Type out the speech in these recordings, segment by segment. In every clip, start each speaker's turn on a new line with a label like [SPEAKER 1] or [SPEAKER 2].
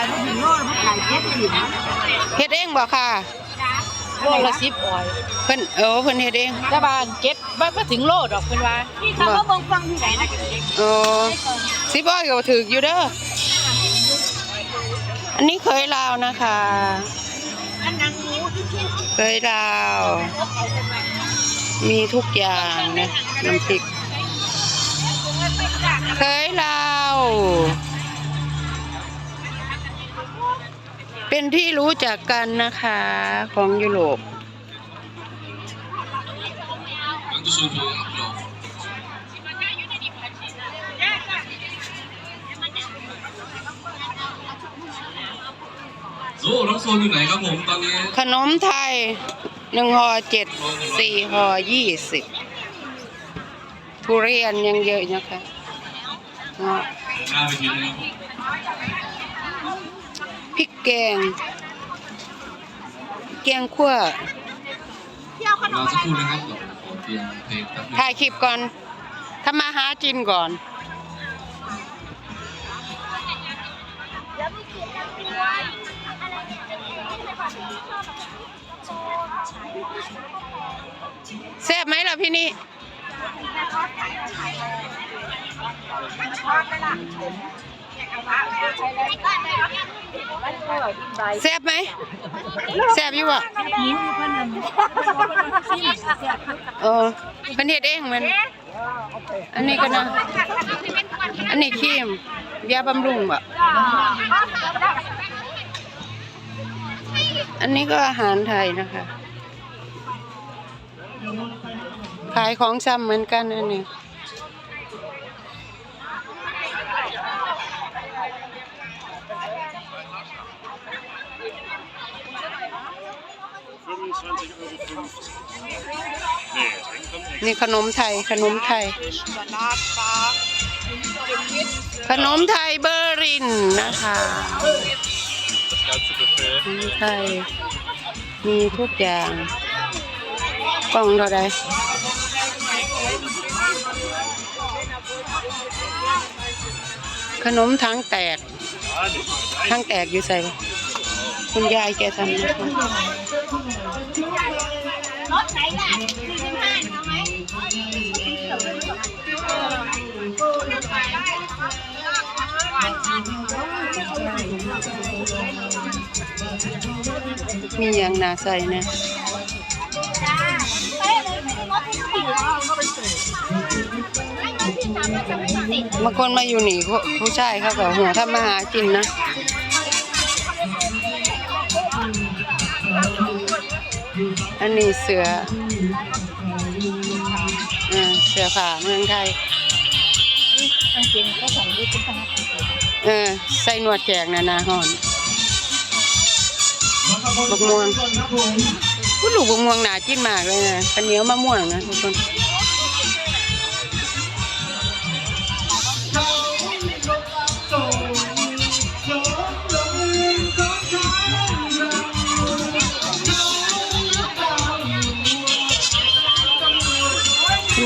[SPEAKER 1] ายไม่ถึงโลเขาขายเจ็ดสิบ
[SPEAKER 2] เฮ็ดเองบ่ค่ะ
[SPEAKER 3] โลละสิบออย
[SPEAKER 2] เพิ่นเออเพิ่นเฮ็ดเอง
[SPEAKER 3] แต่ว่าเจ็ดบ่บ่ถึงโลดอกเพิ่นว่า
[SPEAKER 1] นี่เขาก็บงฟังที่ไหนนะ
[SPEAKER 2] โอ้สิบ่ก็ถูกอยู่เด้ออันนี้เคยลาวนะคะ
[SPEAKER 1] อันนั้นหมูที่เที่ยง
[SPEAKER 2] เคยลาว มีทุกอย่างนะน้ำพริกเคยลาว เป็นที่รู้จักกันนะคะ ของยุโรป
[SPEAKER 4] Dankeschön für Ihren Ablauf. So, น้องโซนอยู่ไหนครับผมตอนนี้
[SPEAKER 2] ขนมไทยหนึ่งห่อเจ็ดสี่ห่อยี่สิบทุเรียนยังเยอะนะคะเงาะ
[SPEAKER 4] รับผม
[SPEAKER 2] พริกแกง แกงขั่ว
[SPEAKER 4] รอสักครู่นะครับเดี๋ยวขอเตรียมเพลงแป๊บนึง
[SPEAKER 2] ถ่ายคลิปก่อนทำมาหาจินก่อน แซ่บไหมล่ะพี่นี่ แซ่บไหมแซ่บอยู่อะ
[SPEAKER 1] เอ
[SPEAKER 2] ออเป็นเฮ็ดเองมัน อันนี้ก็นะ อันนี้ครีมยาบำรุงบ่อันนี้ก็อาหารไทยนะคะ ขายของซ้ำเหมือนกันอันนี้ นี่ขนมไทยขนมไทย ขนมไทยเบอร์รินนะคะขนมไทย มีทุกอย่าง กล่องเท่าไรขนมทั้งแตก ทั้งแตกอยู่ใส่คุณยายแกทำนะคะ
[SPEAKER 1] รถไหนล่ะสี่สิบห้าเอาไหม
[SPEAKER 2] มีอย่างนาใส่นะ
[SPEAKER 1] จ้าเป๊ะเลยไม่ได้รถที่สี่แล้วก็ไปสื่อไม่งั้นที่สามเราจะไม่ติด
[SPEAKER 2] บางคนมาอยู่หนีผู้ผู้ชายเขาก็หัวทำมาหากินนะ อันนี้เสืออ่าเสือผ่าเมืองไทย
[SPEAKER 1] กางเกงก็ของดูเป็นขนาด
[SPEAKER 2] เออ ใส่หนวดแจกนะนาหอนบกม่วงผู้ลูกบกม่วงหนาจิ้นมากเลยนะข้าวเหนียวมะม่วงนะทุกคน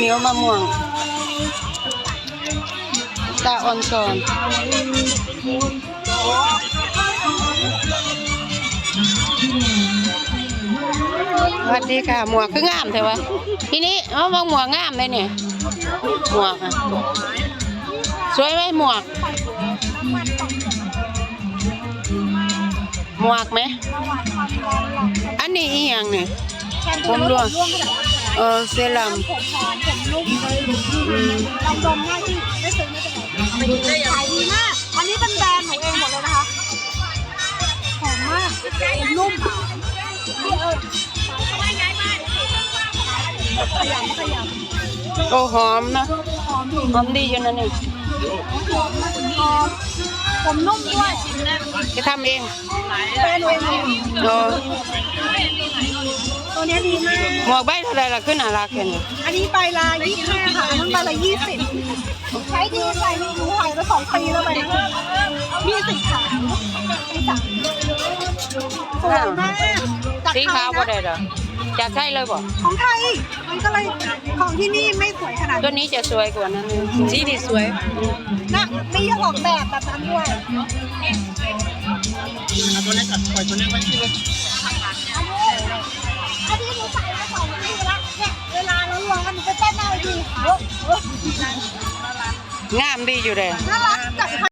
[SPEAKER 2] เหนียวมะม่วงตาออนซอนสวัสดีค่ะ หมวกคืองามเถอะวะทีนี้เอามองหมวกงามเลยเนี่ยหมวกอะสวยไหมหมวก หมวกไหม อันนี้อีหยังเนี่ยผมร่วง เออเซรั่ม
[SPEAKER 1] ผมหอมผมนุ่มเลย
[SPEAKER 2] อืม
[SPEAKER 1] ลองดมหน้าที่ไม่ซื้อไม่เป็นไรขายดีมาก อันนี้เป็นแบรนด์ของเองหมดเลยนะคะ หอมมากนุ่มนี่เออขยำขยำ
[SPEAKER 2] โอ้หอมนะ
[SPEAKER 1] หอมดี
[SPEAKER 2] หอมดีอยู่นะเนี่ย
[SPEAKER 1] หอมผมนุ่มด้วย
[SPEAKER 2] จะทำเอง
[SPEAKER 1] เป็นเองเลย
[SPEAKER 2] โอ้
[SPEAKER 1] ตันี้ดีมาก
[SPEAKER 2] หมวกใบเท่าไรล่ะขึ้นน่ารักเห็น
[SPEAKER 1] อันนี้ใบละยี่สิบค่ะมันใบละยี่สิบใช้ดีใส่หนูหายมาสองปีแล้วใบนี้มีสีขาวสาสวยมากจาก
[SPEAKER 2] สีไทขาว
[SPEAKER 1] ยบ่น
[SPEAKER 2] ได้เหรอจะใช่เลยบ่
[SPEAKER 1] ของไทยมันก็เลยของที่นี่ไม่สวยขนาด
[SPEAKER 2] ตัว
[SPEAKER 1] นี้
[SPEAKER 2] จะสวยกว่านั้นนึง
[SPEAKER 3] สีนี่สวย
[SPEAKER 1] นะมีออกแบบแบบนั้นด้วย
[SPEAKER 3] ตัวนี้กัอตัวนี้ไว้ที่รถ
[SPEAKER 1] งา
[SPEAKER 2] มดีอยู่เลย
[SPEAKER 1] น่